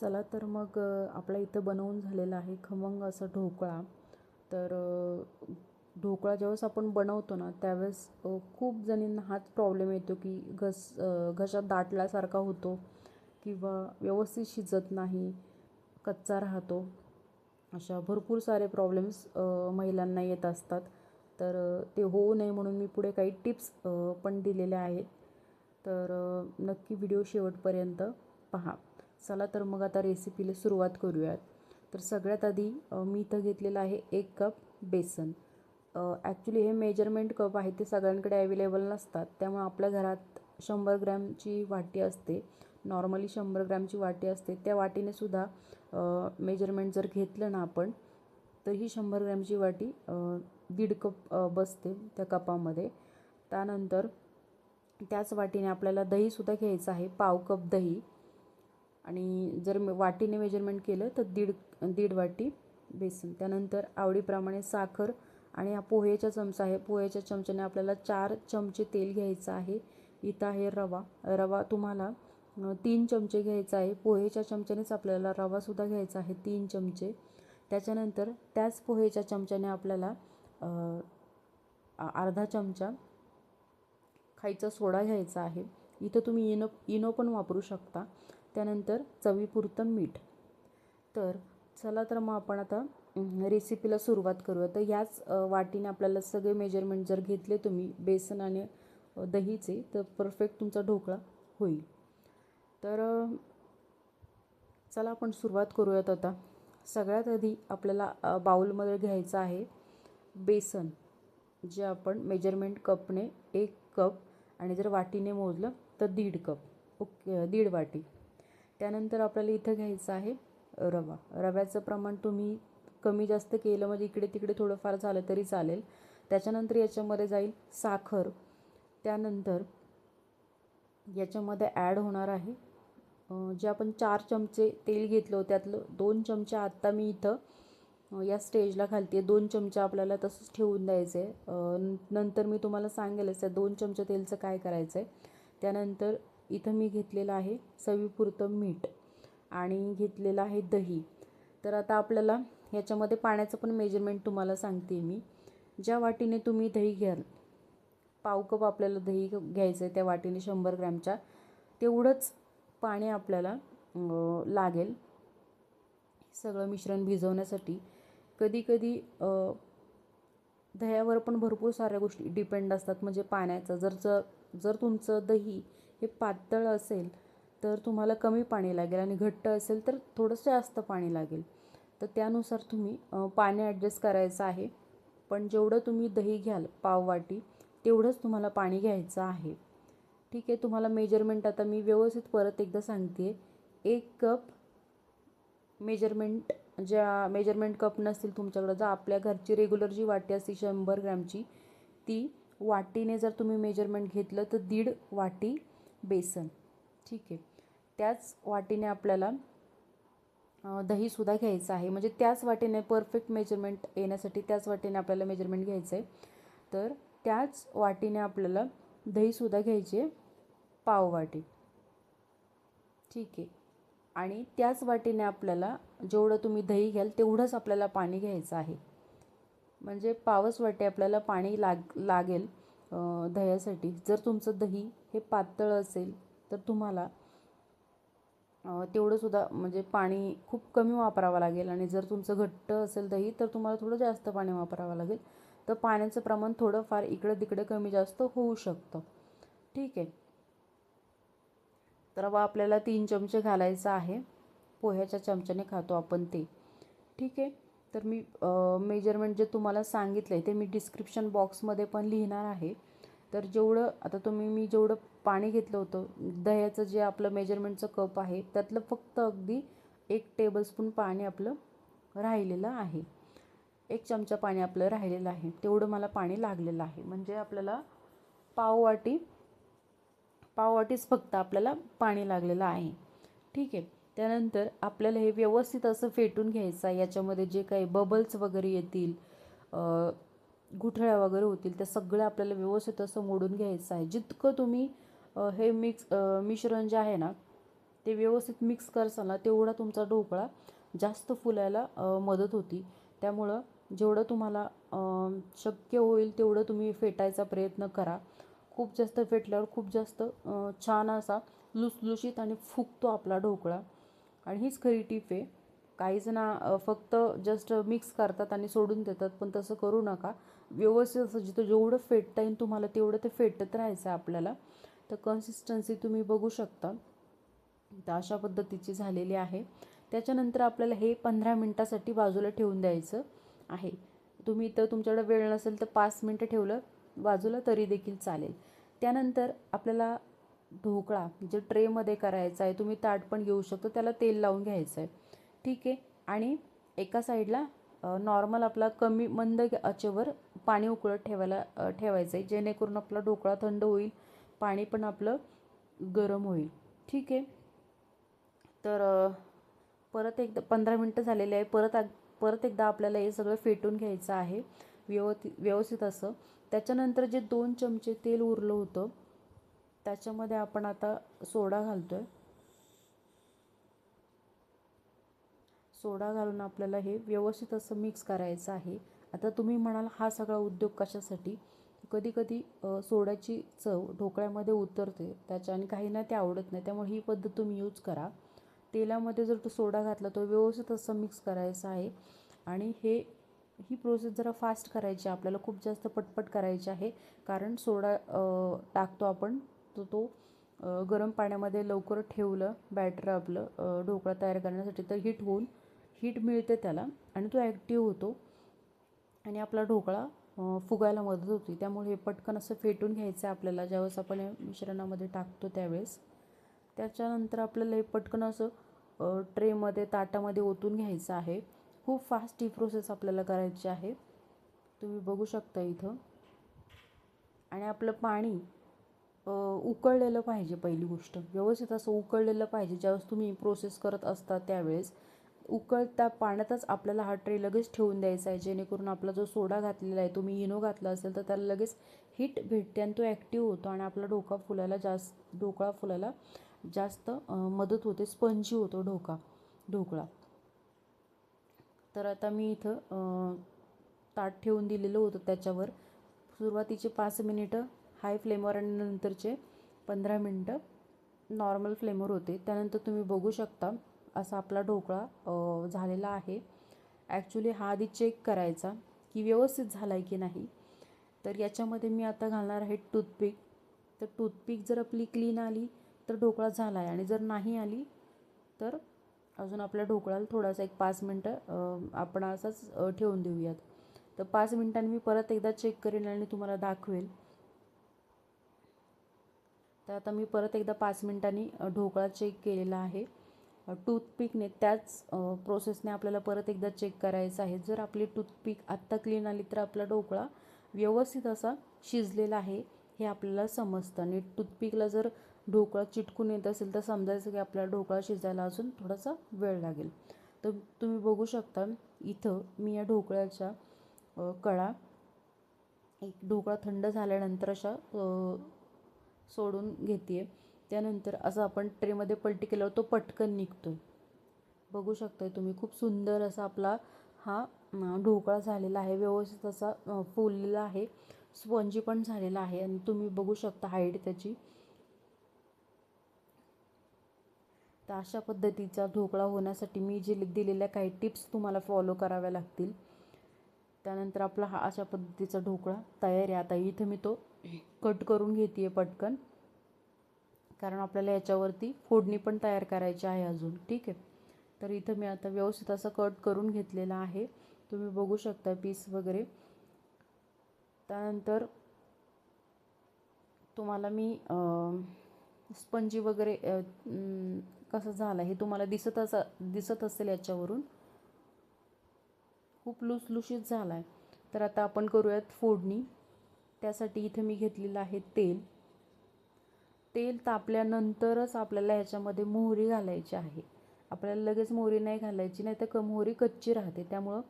चला तर मग आपल्या आपला इथं बनवून झालेला आहे खमंग असा ढोकळा. तर ढोकळा ज्यावेळेस आपण बनवतो ना त्यावेळेस खूप जणींना हाच प्रॉब्लेम येतो की घस घशात दाटल्यासारखा होतो किंवा व्यवस्थित शिजत नाही कच्चा राहतो. अशा भरपूर सारे प्रॉब्लेम्स महिलांना येत असतात. तर ते होऊ नये म्हणून मी पुढे काही टिप्स पण दिलेल्या आहेत. तर नक्की व्हिडिओ शेवटपर्यंत पहा. चला तर मग आता रेसिपीला सुरुवात करूयात. तर सगळ्यात आधी मी इथं घेतलेलं आहे एक कप बेसन. ॲक्च्युली हे मेजरमेंट कप आहे ते सगळ्यांकडे अवेलेबल नसतात. त्यामुळे आपल्या घरात शंभर ग्रॅमची वाटी असते. नॉर्मली शंभर ग्रॅमची वाटी असते. त्या वाटीने सुद्धा मेजरमेंट जर घेतलं ना आपण तर ही शंभर ग्रॅमची वाटी दीड कप बसते त्या कपामध्ये. त्यानंतर त्याच वाटीने आपल्याला दहीसुद्धा घ्यायचं आहे पाव कप दही. आणि जर वाटीने मेजरमेंट केलं तर दीड दीड वाटी बेसन. त्यानंतर आवडीप्रमाणे साखर आणि हा पोहेचा चमचा आहे. पोहेच्या चमच्याने आपल्याला चार चमचे तेल घ्यायचं आहे. इथं आहे रवा. रवा तुम्हाला तीन चमचे घ्यायचा आहे. पोहेच्या चमच्यानेच आपल्याला रवासुद्धा घ्यायचा आहे तीन चमचे. त्याच्यानंतर त्याच पोहेच्या चमच्याने आपल्याला अर्धा चमचा खायचा सोडा घ्यायचा आहे. इथं तुम्ही इनो इनो पण वापरू शकता. त्यानंतर चवीपुरतं मीठ. तर चला तर मग आपण आता रेसिपीला सुरुवात करूया. तर ह्याच वाटीने आपल्याला सगळे मेजरमेंट जर घेतले तुम्ही बेसन आणि दहीचे तर परफेक्ट तुमचा ढोकळा होईल. तर चला आपण सुरुवात करूयात आता. सगळ्यात आधी आपल्याला बाऊलमध्ये घ्यायचं आहे बेसन जे आपण मेजरमेंट कपने एक कप आणि जर वाटीने मोजलं तर दीड कप. ओके दीड वाटी. त्यानंतर आपल्याला इथं घ्यायचं आहे रवा. रव्याचं प्रमाण तुम्ही कमी जास्त केलं म्हणजे इकडे तिकडे थोडंफार झालं तरी चालेल. त्याच्यानंतर याच्यामध्ये जाईल साखर. त्यानंतर याच्यामध्ये ॲड होणार आहे जे आपण चार चमचे तेल घेतलं त्यातलं दोन चमचे आत्ता मी इथं या स्टेजला घालते दोन चमचे आपल्याला तसंच ठेवून द्यायचं आहे नंतर मी तुम्हाला सांगेलच त्या दोन चमचे तेलचं काय करायचं आहे त्यानंतर इथं मी घेतलेलं आहे चवीपुरतं मीठ आणि घेतलेलं आहे दही. तर आता आपल्याला ह्याच्यामध्ये पाण्याचं पण मेजरमेंट तुम्हाला सांगते मी. ज्या वाटीने तुम्ही दही घ्याल पाव कप आपल्याला दही घ्यायचं आहे त्या वाटीने शंभर ग्रॅमच्या तेवढंच पाणी आपल्याला लागेल. सगळं मिश्रण भिजवण्यासाठी. कधीकधी दह्यावर पण भरपूर साऱ्या गोष्टी डिपेंड असतात. म्हणजे पाण्याचं जर जर जर तुमचं दही हे पातळ असेल तर तुम्हाला कमी पाणी लागेल आणि घट्ट असेल तर थोडंसं जास्त पाणी लागेल. तर त्यानुसार तुम्ही पाणी ॲडजस्ट करायचं आहे. पण जेवढं तुम्ही दही घ्याल पाव वाटी तेवढंच तुम्हाला पाणी घ्यायचं आहे. ठीक आहे तुम्हाला मेजरमेंट आता मी व्यवस्थित परत एकदा सांगते. एक कप मेजरमेंट ज्या मेजरमेंट कप नसतील तुमच्याकडं जर आपल्या घरची रेग्युलर जी वाटी असते शंभर ग्रॅमची ती वाटीने जर तुम्ही मेजरमेंट घेतलं तर दीड वाटी बेसन. ठीक आहे. त्याच वाटीने आपल्याला दहीसुद्धा घ्यायचं आहे. म्हणजे त्याच वाटीने परफेक्ट मेजरमेंट येण्यासाठी त्याच वाटीने आपल्याला मेजरमेंट घ्यायचं आहे. तर त्याच वाटीने आपल्याला दहीसुद्धा घ्यायची आहे पाव वाटी. ठीक आहे. आणि त्याच वाटीने आपल्याला जेवढं तुम्ही दही घ्याल तेवढंच आपल्याला पाणी घ्यायचं आहे. म्हणजे पावच वाटी आपल्याला पाणी लाग लागेल. दह्यासाठी. जर तुमचं दही हे पातळ असेल तर तुम्हाला तेवढंसुद्धा म्हणजे पाणी खूप कमी वापरावं लागेल. आणि जर तुमचं घट्ट असेल दही तर तुम्हाला थोडं जास्त पाणी वापरावं लागेल. तर पाण्याचं प्रमाण थोडंफार इकडं तिकडे कमी जास्त होऊ शकतं. ठीक आहे? तर रवा आपल्याला तीन चमचे घालायचं आहे. पोह्याच्या चमच्याने खातो आपण ते. ठीक आहे? तर मी मेजरमेंट जे तुम्हाला सांगितलं आहे ते मी डिस्क्रिप्शन बॉक्समध्ये पण लिहिणार आहे. तर जेवढं आता तुम्ही मी जेवढं पाणी घेतलं होतं दह्याचं जे आपलं मेजरमेंटचं कप आहे त्यातलं फक्त अगदी एक टेबलस्पून पाणी आपलं राहिलेलं आहे. एक चमचा पाणी आपलं राहिलेलं आहे. तेवढं मला पाणी लागलेलं आहे. म्हणजे आपल्याला पाववाटी पाववाटीच फक्त आपल्याला पाणी लागलेलं आहे. ठीक आहे? त्यानंतर आपल्याला हे व्यवस्थित असं फेटून घ्यायचं आहे. याच्यामध्ये जे काही बबल्स वगैरे येतील गुठळ्या वगैरे होतील त्या सगळ्या आपल्याला व्यवस्थित असं मोडून घ्यायचं आहे. जितकं तुम्ही हे मिक्स मिश्रण जे आहे ना ते व्यवस्थित मिक्स करसाल ना तेवढा तुमचा ढोकळा जास्त फुलायला मदत होती. त्यामुळं जेवढं तुम्हाला शक्य होईल तेवढं तुम्ही फेटायचा प्रयत्न करा. खूप जास्त फेटल्यावर खूप जास्त छान असा लुसलुशीत आणि फुगतो आपला ढोकळा. आणि हीच खरी टीप आहे. काही जण फक्त जस्ट मिक्स करतात आणि सोडून देतात पण तसं करू नका. व्यवस्थित असं जिथं जेवढं फेटता येईल तुम्हाला तेवढं ते फेटत राहायचं आहे आपल्याला. तर कन्सिस्टन्सी तुम्ही बघू शकता. तर अशा पद्धतीची झालेली आहे. त्याच्यानंतर आपल्याला हे पंधरा मिनटासाठी बाजूला ठेवून द्यायचं आहे. तुम्ही तर तुमच्याकडे वेळ नसेल तर पाच मिनटं ठेवलं बाजूला तरी देखील चालेल. त्यानंतर आपल्याला ढोकळा जे ट्रेमध्ये करायचा आहे तुम्ही ताट पण घेऊ शकता त्याला तेल लावून घ्यायचं आहे. ठीक आहे? आणि एका साईडला नॉर्मल आपला कमी मंद आचेवर पाणी उकळत ठेवायला ठेवायचं आहे. जेणेकरून आपला ढोकळा थंड होईल पाणी पण आपलं गरम होईल. ठीक आहे? तर परत एकदा पंधरा मिनटं झालेले आहे. परत आग- परत एकदा आपल्याला हे सगळं फेटून घ्यायचं आहे. व्यवस्थित व्यवस्थित असं. त्याच्यानंतर जे दोन चमचे तेल उरलं होतं त्याच्यामध्ये आपण आता सोडा घालतो आहे सोडा घालून आपल्याला हे व्यवस्थित असं मिक्स करायचं आहे. आता तुम्ही म्हणाल हा सगळा उद्योग कशासाठी? कधी कधी सोड्याची चव ढोकळ्यामध्ये उतरते. त्याच्या आणि काहींना ते आवडत नाही. त्यामुळे ही पद्धत तुम्ही यूज करा. तेलामध्ये जर तो सोडा घातला तो व्यवस्थित असं मिक्स करायचा आहे. आणि हे ही प्रोसेस जरा फास्ट करायची आहे. आपल्याला खूप जास्त पटपट करायची आहे. कारण सोडा टाकतो आपण तर तो गरम पाण्यामध्ये लवकर ठेवलं बॅटर आपलं ढोकळा तयार करण्यासाठी तर हीट होऊन हीट मिळते त्याला आणि तो ॲक्टिव्ह होतो. आणि आपला ढोकळा फुगायला मदत होती. त्यामुळे हे पटकन असं फेटून घ्यायचं आहे आपल्याला. ज्यावेळेस आपण मिश्रणामध्ये टाकतो त्यावेळेस. त्याच्यानंतर आपल्याला हे पटकन असं ट्रेमध्ये ताटामध्ये ओतून घ्यायचं आहे. खूप फास्ट ही प्रोसेस आपल्याला करायची आहे. तुम्ही बघू शकता इथं. आणि आपलं पाणी उकळलेलं पाहिजे पहिली गोष्ट. व्यवस्थित असं उकळलेलं पाहिजे. ज्यावेळेस तुम्ही प्रोसेस करत असता त्यावेळेस उकळता पाण्यातच आपल्याला हा ट्रे लगेच ठेवून द्यायचा आहे. जेणेकरून आपला जो सोडा घातलेला आहे तुम्ही इनो घातला असेल तर त्याला लगेच हीट भेटते आणि तो ॲक्टिव्ह होतो आणि आपला ढोका फुलायला जास्त ढोकळा फुलायला जास्त मदत होते. स्पंजी होतो ढोका ढोकळा. तर आता मी इथं ताट ठेवून दिलेलं होतं त्याच्यावर. सुरुवातीचे पाच मिनिटं हाय फ्लेमवर आणि नंतरचे पंधरा मिनटं नॉर्मल फ्लेमवर होते. त्यानंतर तुम्ही बघू शकता असा आपला ढोकळा झालेला आहे. ॲक्च्युली हा आधी चेक करायचा की व्यवस्थित झाला आहे की नाही. तर याच्यामध्ये मी आता घालणार आहे टूथपिक. तर टूथपिक जर आपली क्लीन आली तर ढोकळा झाला आहे आणि जर नाही आली तर अजून आपल्या ढोकळ्याला थोडासा एक पाच मिनटं आपण असाच ठेवून देऊयात. तर पाच मिनटांनी मी परत एकदा चेक करेन आणि तुम्हाला दाखवेल. तर आता मी परत एकदा पाच मिनटांनी ढोकळा चेक केलेला आहे. टूथपिकने त्याच प्रोसेसने आपल्याला परत एकदा चेक करायचं आहे. जर आपली टूथपिक आत्ता क्लीन आली तर आपला ढोकळा व्यवस्थित असा शिजलेला आहे हे आपल्याला समजतं. आणि टूथपिकला जर ढोकळा चिटकून येत असेल तर समजायचं की आपला ढोकळा शिजायला अजून थोडासा वेळ लागेल. तर तुम्ही बघू शकता इथं मी या ढोकळ्याच्या कळा एक ढोकळा थंड झाल्यानंतर अशा सोडून घेते त्यानंतर असं आपण ट्रेमध्ये पलटी केल्यावर तो पटकन निघतो बघू शकताय तुम्ही खूप सुंदर असा आपला हा ढोकळा झालेला आहे. व्यवस्थित असा फुललेला आहे. स्पंजी पण झालेला आहे आणि तुम्ही बघू शकता हाईट त्याची. तर अशा पद्धतीचा ढोकळा होण्यासाठी मी जे दिलेल्या काही टिप्स तुम्हाला फॉलो कराव्या लागतील. त्यानंतर आपला हा अशा पद्धतीचा ढोकळा तयार आहे. आता इथं मी तो कट करून घेते पटकन. कारण आपल्याला याच्यावरती फोडणी पण तयार करायची आहे अजून. ठीक आहे? तर इथं मी आता व्यवस्थित असं कट करून घेतलेला आहे. तुम्ही बघू शकता पीस वगैरे. त्यानंतर तुम्हाला मी स्पंजी वगैरे कसं झालं हे तुम्हाला दिसत असा दिसत असेल याच्यावरून. खूप लुसलुशीत झाला आहे तर आता आपण करूयात फोडणी. त्यासाठी इथे मी घेतलेलं आहे तेल. तेल तापल्यानंतरच आपल्याला ह्याच्यामध्ये मोहरी घालायची आहे. आपल्याला लगेच मोहरी नाही घालायची नाही तर क मोहरी कच्ची राहते. त्यामुळं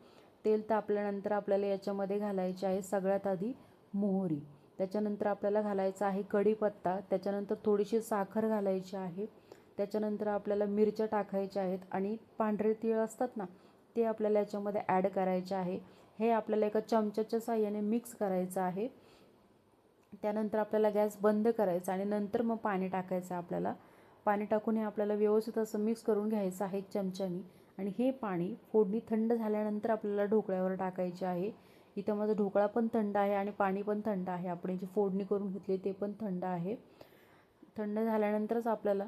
तेल तापल्यानंतर आपल्याला याच्यामध्ये घालायची आहे सगळ्यात आधी मोहरी. त्याच्यानंतर आपल्याला घालायचा आहे कढीपत्ता. त्याच्यानंतर थोडीशी साखर घालायची आहे. त्याच्यानंतर आपल्याला मिरच्या टाकायच्या आहेत आणि पांढरे तीळ असतात ना ते आपल्याला याच्यामध्ये ॲड करायचे आहे. हे आपल्याला एका चमच्याच्या साह्याने मिक्स करायचं आहे. त्यानंतर आपल्याला गॅस बंद करायचा आणि नंतर मग पाणी टाकायचं आपल्याला. पाणी टाकून हे आपल्याला व्यवस्थित असं मिक्स करून घ्यायचं आहे चमच्यानी. आणि हे पाणी फोडणी थंड झाल्यानंतर आपल्याला ढोकळ्यावर टाकायचे आहे. इथं माझा ढोकळा पण थंड आहे आणि पाणी पण थंड आहे. आपण जी फोडणी करून घेतली ते पण थंड आहे. थंड झाल्यानंतरच आपल्याला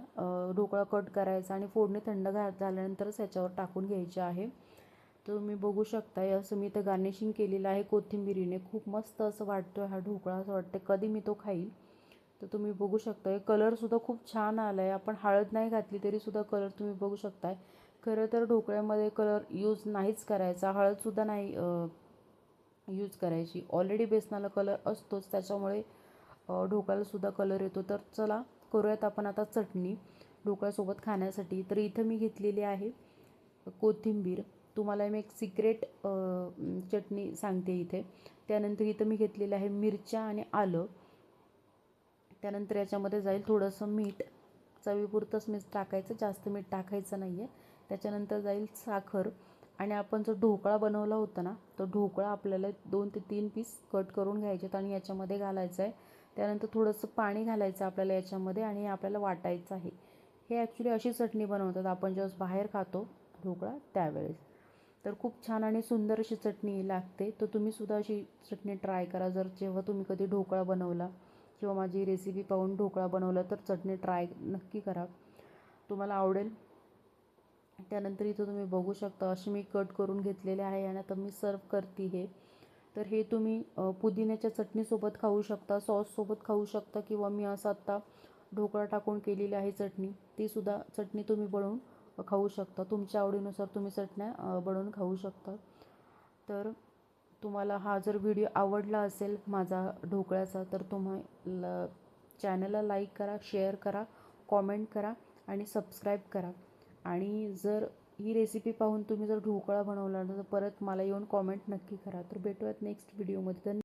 ढोकळा कट करायचा आणि फोडणी थंड घा झाल्यानंतरच ह्याच्यावर टाकून घ्यायचे आहे. तुम्ही बघू शकता असं मी इथं गार्निशिंग केलेलं आहे कोथिंबिरीने. खूप मस्त असं वाटतो हा ढोकळा असं वाटतं कधी मी तो खाईल. तर तुम्ही बघू शकता कलरसुद्धा खूप छान आला आहे आपण हळद नाही घातली तरीसुद्धा कलर तुम्ही बघू शकताय. खरं तर ढोकळ्यामध्ये कलर यूज नाहीच करायचा. हळदसुद्धा नाही यूज करायची. ऑलरेडी बेसनाला कलर असतोच त्याच्यामुळे ढोकळ्यालासुद्धा कलर येतो. तर चला करूयात आपण आता चटणी ढोकळ्यासोबत खाण्यासाठी. तर इथं मी घेतलेली आहे कोथिंबीर. तुम्हाला मी एक सिक्रेट चटणी सांगते इथे. त्यानंतर इथं मी घेतलेलं आहे मिरच्या आणि आलं. त्यानंतर याच्यामध्ये जाईल थोडंसं मीठ. चवीपुरतंच मीठ टाकायचं जास्त मीठ टाकायचं नाही आहे त्याच्यानंतर जाईल साखर. आणि आपण जो ढोकळा बनवला होता ना तो ढोकळा आपल्याला दोन ते तीन पीस कट करून घ्यायचे आणि याच्यामध्ये घालायचं आहे. त्यानंतर थोडंसं पाणी घालायचं आपल्याला याच्यामध्ये आणि आपल्याला वाटायचं आहे. हे ॲक्च्युली अशी चटणी बनवतात. आपण जेव्हा बाहेर खातो ढोकळा त्यावेळेस. तर खूप छान आणि सुंदर अशी चटणी लागते. तर तुम्हीसुद्धा अशी चटणी ट्राय करा. जर जेव्हा तुम्ही कधी ढोकळा बनवला किंवा माझी रेसिपी पाहून ढोकळा बनवला तर चटणी ट्राय नक्की करा. तुम्हाला आवडेल. त्यानंतर इथं तुम्ही बघू शकता अशी मी कट करून घेतलेले आहे आणि आता मी सर्व करते हे. तर हे तुम्ही पुदिन्याच्या चटणीसोबत खाऊ शकता सॉससोबत खाऊ शकता किंवा मी असं आत्ता ढोकळा टाकून केलेली आहे चटणी. तीसुद्धा चटणी तुम्ही बनवून खाऊ शकता. तुमच्या आवडीनुसार तुम्ही चटण्या बनवून खाऊ शकता. तर तुम्हाला हा जर व्हिडिओ आवडला असेल माझा ढोकळ्याचा तर तुम्हाला चॅनलला लाईक करा शेअर करा कॉमेंट करा आणि सबस्क्राईब करा. आणि जर ही रेसिपी पाहून तुम्ही जर ढोकळा बनवला तर परत मला येऊन कॉमेंट नक्की करा. तर भेटूयात नेक्स्ट व्हिडिओमध्ये.